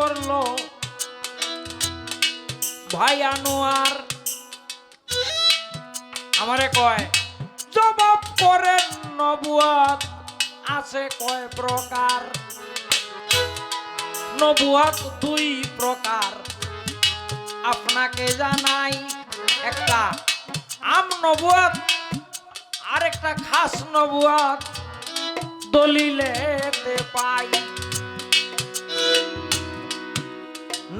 করল। ভাই আনোয়ার আমারে কয়, জবাব করেন নবুয়াত। আছে কয় প্রকার। নবুয়াত দুই প্রকার। আপনাকে জানাই একটা, আম নবুয়াত আর একটা খাস নবুয়াত। দলিলেতে পাই।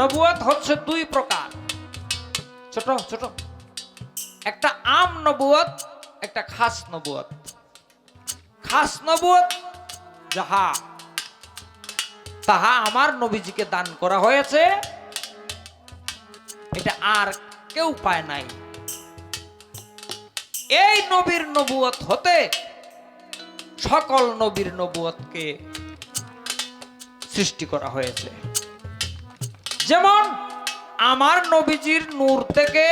নবুয়াত হচ্ছে দুই প্রকার। ছোট ছোট। একটা আম নবুয়াত একটা খাস নবুয়াত খাস নবুয়াত যাহা, তাহা আমার নবীজিকে দান করা হয়েছে, এটা আর কেউ পায় নাই। এই নবীর নবুয়ত হতে সকল নবীর নবুয়তকে সৃষ্টি করা হয়েছে। যেমন আমার নবীজির নূর থেকে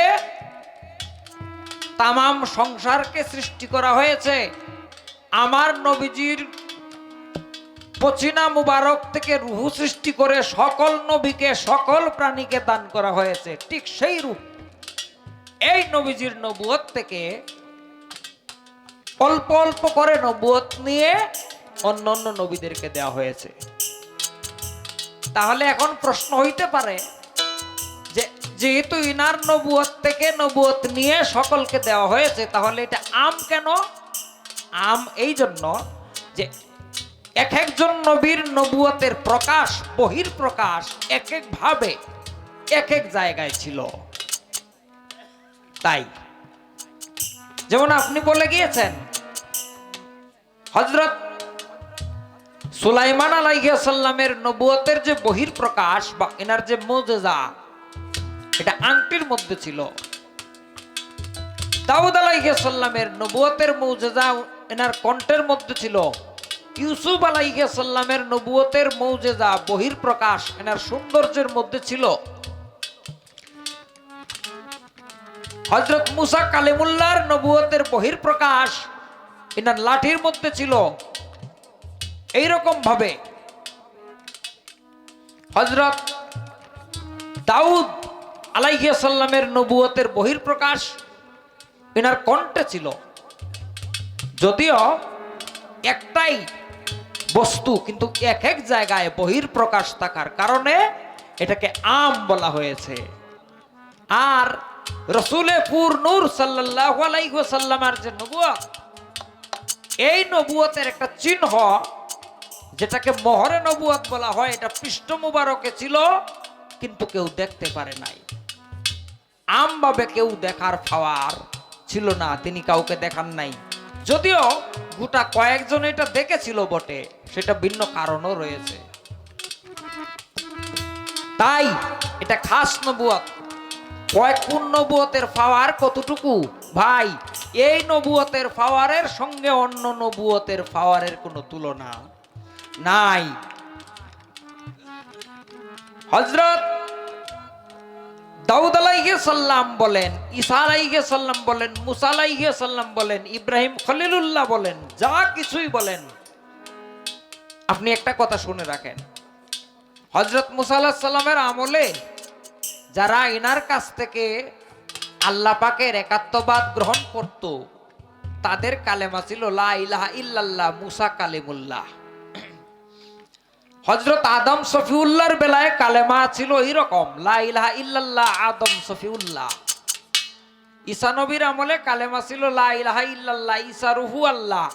তামাম সংসারকে সৃষ্টি করা হয়েছে, আমার নবীজির পচিনা মুবারক থেকে রুহু সৃষ্টি করে সকল নবীকে, সকল প্রাণীকে দান করা হয়েছে। ঠিক সেই রূপ। এই নবীজির নবুয়ত থেকে অল্প অল্প করে নবুয়ত নিয়ে অন্য অন্য নবীদেরকে দেওয়া হয়েছে। তাহলে এখন প্রশ্ন হইতে পারে যে যেহেতু ইনার নবুয়ত থেকে নবুয়ত নিয়ে সকলকে দেওয়া হয়েছে, তাহলে এটা আম কেন? আম এই জন্য যে এক একজন নবীর নবুয়তের প্রকাশ বহির প্রকাশ এক এক ভাবে এক এক জায়গায় ছিল। তাই, যেমন আপনি বলে গিয়েছেন হজরত সুলাইমান আলাইসাল্লামের নবুয়তের যে বহির প্রকাশ বা এনার যে মোজেজা, এটা আংটির মধ্যে ছিল। দাউদ আলাইসাল্লামের নবুয়তের মৌজেজা এনার কণ্ঠের মধ্যে ছিল। ইউসুফ আলাইসাল্লামের নবুয়তের মৌজেজা বহির প্রকাশ এনার সৌন্দর্যের মধ্যে ছিল। হজরত মুসা কালিমুল্লার নবুয়তের বহির প্রকাশ এনার লাঠির মধ্যে ছিল। এইরকম ভাবে হজরত দাউদ আলাইসাল্লামের নবুয়তের বহির প্রকাশ এনার কণ্ঠে ছিল। যদিও একটাই বস্তু, কিন্তু এক এক জায়গায় বহির প্রকাশ থাকার কারণে এটাকে আম বলা হয়েছে। আর রসুলে পুর নূর সাল্লাহ আলাইসাল্লামার যে নবুয়ত, এই নবুয়তের একটা চিহ্ন যেটাকে মহরে নবুয়ত বলা হয়, এটা পৃষ্ঠ মুবারকে ছিল, কিন্তু কেউ দেখতে পারে নাই। আমভাবে কেউ দেখার পাওয়ার ছিল না, তিনি কাউকে দেখান নাই। যদিও গোটা কয়েকজন এটা দেখেছিল বটে, সেটা ভিন্ন কারণও রয়েছে। তাই এটা খাস নবুয়ত। কয়েক নবুয়তের কতটুকু? ভাই, এই নবুয়তের পাওয়ারের সঙ্গে অন্য নবুয়তের পাওয়ারের কোনো তুলনা নাই। হজরত দাউদ আলাইহে সাল্লাম বলেন, ঈসা আলাইহে সাল্লাম বলেন, মুসা আলাইহে সাল্লাম বলেন, ইব্রাহিম খলিলুল্লাহ বলেন, যা কিছুই বলেন। আপনি একটা কথা শুনে রাখেন। হজরত মুসা সাল্লামের আমলে যারা ইনার কাছ থেকে আল্লাহ পাকের একাত্মবাদ গ্রহণ করত, তাদের কালেমা ছিল, লা ইলাহা ইল্লাল্লাহ, মুসা কালিমুল্লাহ। হজরত আদম সফিউল্লাহর বেলায় কালেমা ছিল এইরকম, লা ইলাহা ইল্লাল্লাহ আদম সফিউল্লাহ ঈসা নবীর আমলে কালেমা ছিল, লা ইলাহা ইল্লাল্লাহ, ঈসা রুহু আল্লাহ।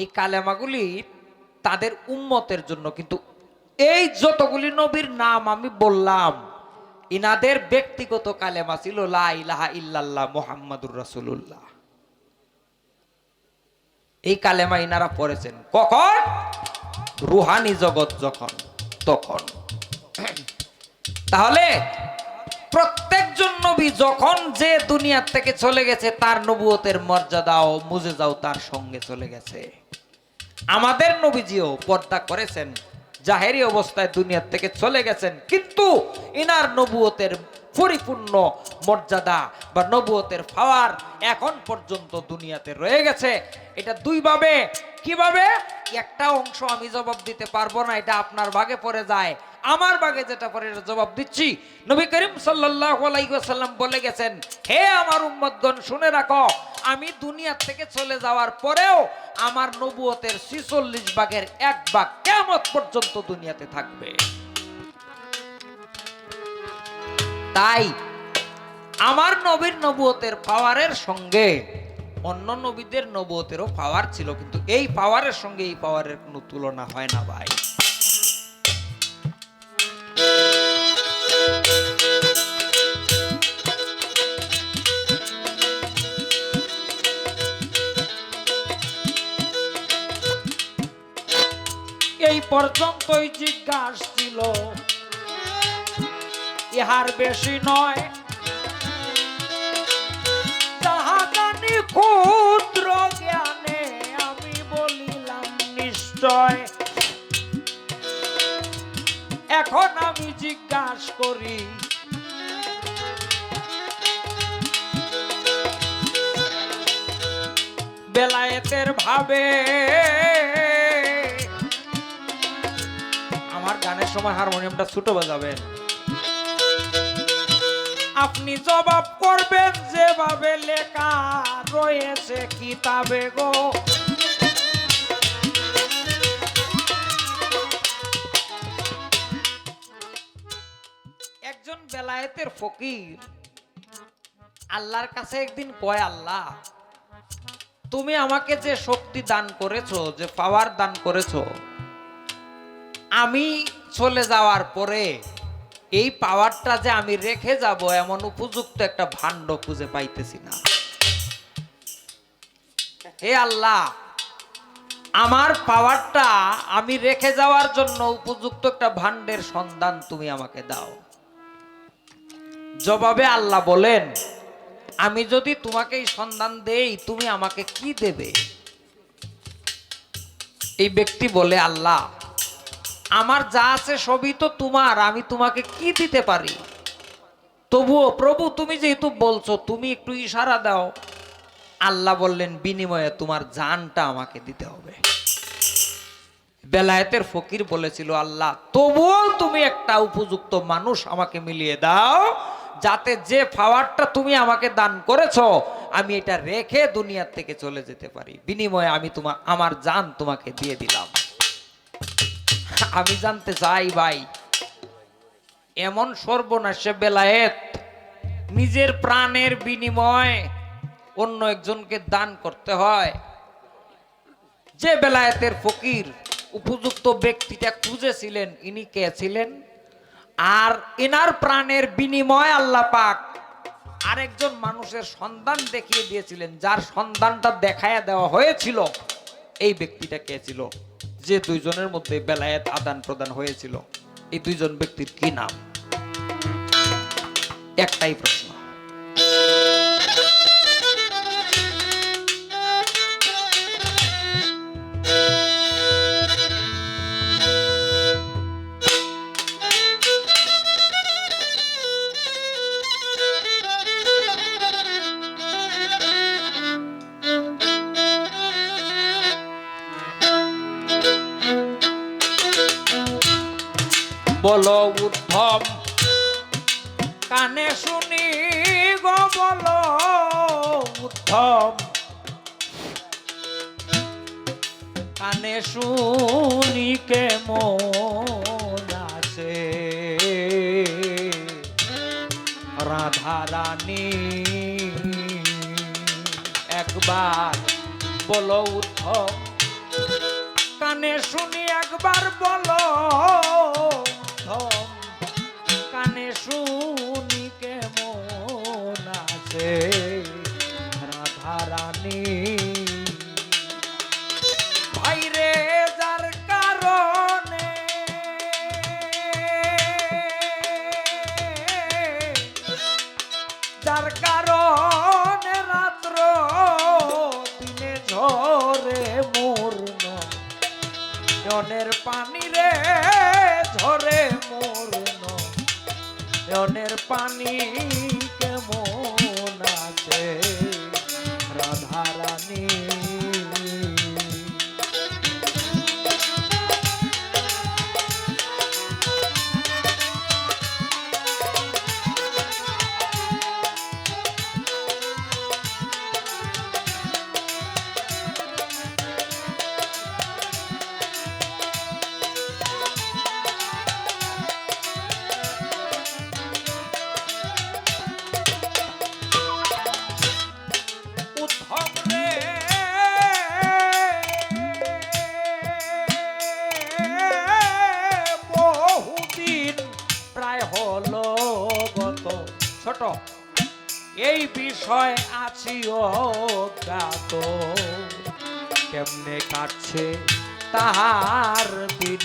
এই কালেমাগুলি তাদের উম্মতের জন্য, কিন্তু এই যতগুলি নবীর নাম আমি বললাম, ইনাদের ব্যক্তিগত কালেমা ছিল, লা ইলাহা ইল্লাল্লাহ মোহাম্মদুর রাসূলুল্লাহ। এই কালেমা ইনারা পড়েছেন। কখন? রুহানি জগৎ যখন, তখন। তাহলে প্রত্যেকজন নবী যখন যে দুনিয়ার থেকে চলে গেছে, তার নবুয়তের মর্যাদাও মুজে যাও তার সঙ্গে চলে গেছে। আমাদের নবীজিও পর্দা করেছেন, জাহেরি অবস্থায় দুনিয়ার থেকে চলে গেছেন, কিন্তু ইনার নবুয়তের পরিপূর্ণ মর্যাদা বা নবুয়তের ফাওয়ার এখন পর্যন্ত দুনিয়াতে রয়ে গেছে। এটা দুইভাবে। কীভাবে? একটা অংশ আমি জবাব দিতে পারব না, এটা আপনার ভাগে পড়ে যায়। আমার ভাগে যেটা এটা জবাব দিচ্ছি। নবী করিম ওয়াসাল্লাম বলে গেছেন, হে আমার উম্মতগণ, শুনে রাখো, আমি দুনিয়া থেকে চলে যাওয়ার পরেও আমার নবুয়তের ছিচল্লিশ ভাগের এক ভাগ কেমত পর্যন্ত দুনিয়াতে থাকবে। তাই আমার নবীর নবুয়তের পাওয়ারের সঙ্গে অন্য নবীদের নবুয়তেরও পাওয়ার ছিল, কিন্তু এই পাওয়ারের সঙ্গে এই পাওয়ারের কোনো তুলনা হয় না ভাই। এই পর্যন্তই জিজ্ঞাস ছিল ইহার বেশি নয়। তাহাগানি ক্ষুদ্র জ্ঞানে আমি বলিলাম নিশ্চয়। এখন আমি জিজ্ঞাস করি, বেলায়েতের ভাবে আমার গানের সময় হারমোনিয়ামটা ছোট বাজাবেন আপনি জবাব করবেন, যেভাবে লেখা রয়েছে কিতাবে গো। একজন বেলায়েতের ফকির, আল্লাহর কাছে একদিন কয়, আল্লাহ, তুমি আমাকে যে শক্তি দান করেছ, যে পাওয়ার দান করেছ, আমি চলে যাওয়ার পরে এই পাওয়ারটা যে আমি রেখে যাব, এমন উপযুক্ত একটা ভাণ্ড খুঁজে পাইতেছি না। হে আল্লাহ, আমার পাওয়ারটা আমি রেখে যাওয়ার জন্য উপযুক্ত একটা ভাণ্ডের সন্ধান তুমি আমাকে দাও। জবাবে আল্লাহ বলেন, আমি যদি তোমাকে এই সন্ধান দেই, তুমি আমাকে কি দেবে? এই ব্যক্তি বলে, আল্লাহ আমার যা আছে সবই তো তোমার, আমি তোমাকে কি দিতে পারি? তবুও প্রভু, তুমি যেহেতু বলছো, তুমি একটু ইশারা দাও। আল্লাহ বললেন, বিনিময়ে তোমার জানটা আমাকে দিতে হবে। বেলায়েতের ফকির বলেছিল, আল্লাহ, তবুও তুমি একটা উপযুক্ত মানুষ আমাকে মিলিয়ে দাও, যাতে যে পাওয়ারটা তুমি আমাকে দান করেছ, আমি এটা রেখে দুনিয়ার থেকে চলে যেতে পারি। বিনিময়ে আমি তোমার আমার জান তোমাকে দিয়ে দিলাম। আমি জানতে চাই ভাই, এমন সর্বনাশে বেলায়েত নিজের প্রাণের বিনিময় অন্য একজনকে দান করতে হয়। যে বেলায়েতের ফকির, উপযুক্ত ব্যক্তিটা খুঁজেছিলেন, ইনি কে ছিলেন? আর এনার প্রাণের বিনিময় আল্লাহ পাক আরেকজন মানুষের সন্ধান দেখিয়ে দিয়েছিলেন, যার সন্ধানটা দেখায়া দেওয়া হয়েছিল, এই ব্যক্তিটা কে ছিল? যে দুইজনের মধ্যে বেলায়েত আদান প্রদান হয়েছিল এই দুইজন ব্যক্তির কি নাম? একটাই প্রশ্ন। কানে শুনি গো বলো উদ্ধম কানে শুনি কে মন আছে। রাধা রানী, একবার বলো উদ্ধম কানে শুনি একবার বলো কেমনে কাটছে তাহার দিন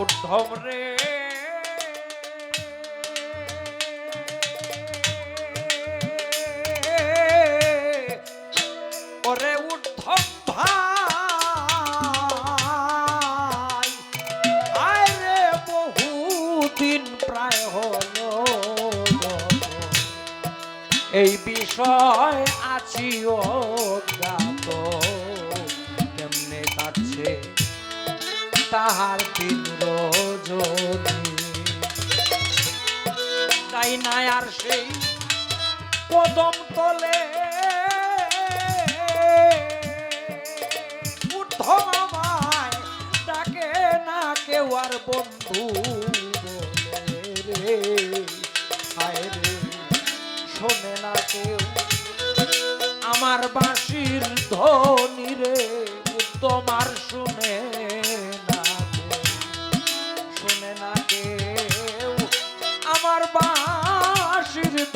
উদ্ধব রে এই বিষয় আছি অজ্ঞাত। কেমনে কাটছে তাহার রজনী তাই নাই আর সেই কদম তলে বাঁশির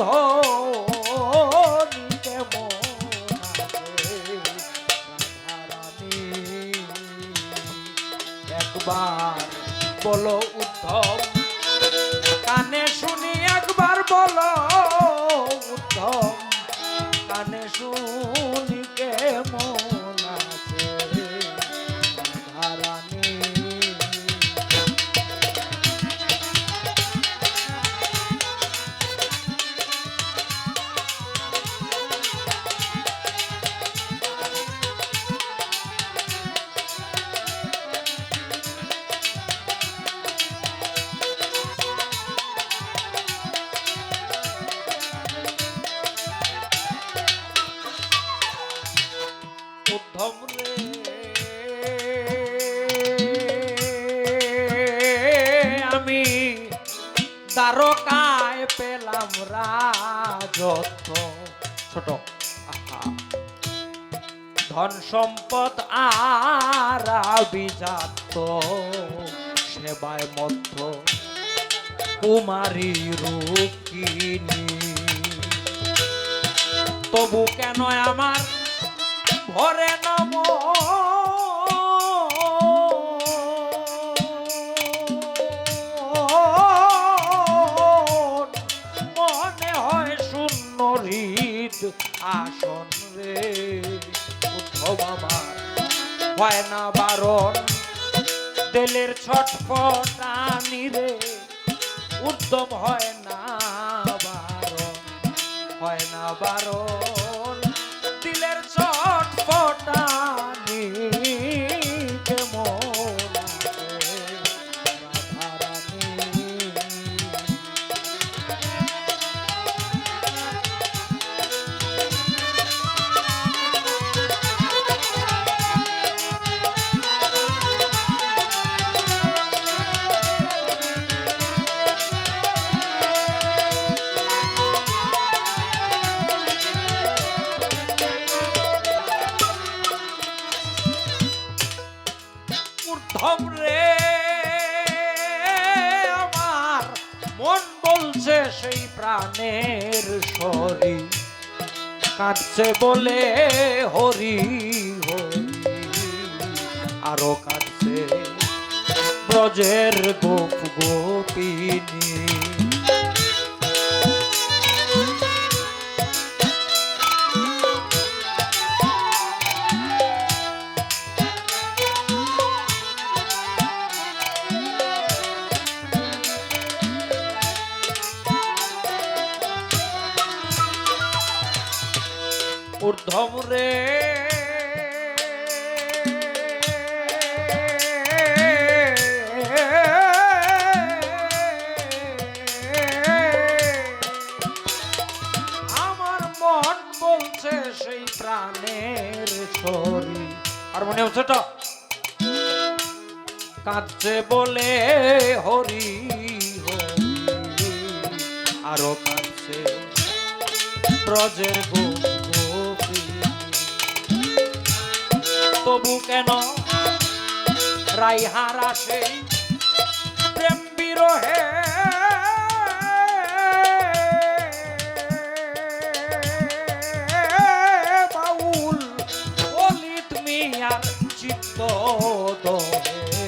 দ্বারকায় পেলাম রাজত্ব। ছোট। ধন সম্পদ আর আভিজাত সেবায় মধ্য কুমারী রূপিনী তবু কেন আমার ভরে নম আসন রে। উদ্ধব আমার, হয় না বারণ। ছটফট ছটফটানি রে। উদ্যম হয় না বারণ, হয় না বারণ। কাঁদছে বলে হরি আরও কাঁদছে ব্রজের গোপ গোপিনী। ঊর্ধ্বম রে আমার মন বলছে সেই প্রাণের শরীর হারমোনিয়াম ছোট কাঁদছে বলে হরি আরও কাঁদছে ব্রজের গোপ তবু কেন? রাইহারা সেই প্রেম বিরহে। বাউল অলিত মিয়ার চিত্ত দহে।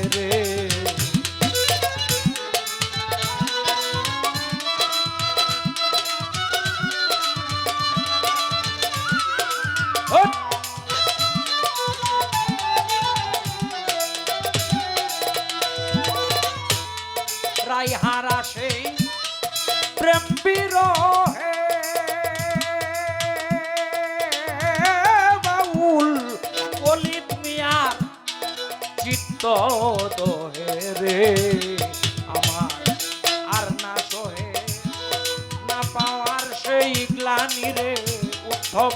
রে সহে পাওয়ার সেই গ্লানি রে উত্তম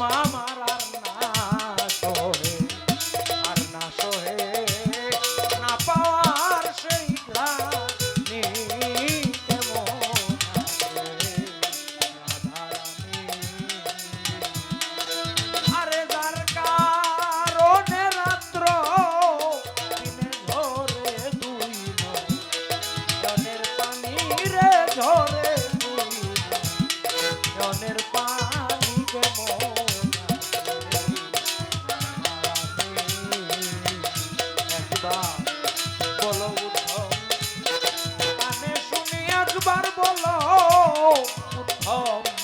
গম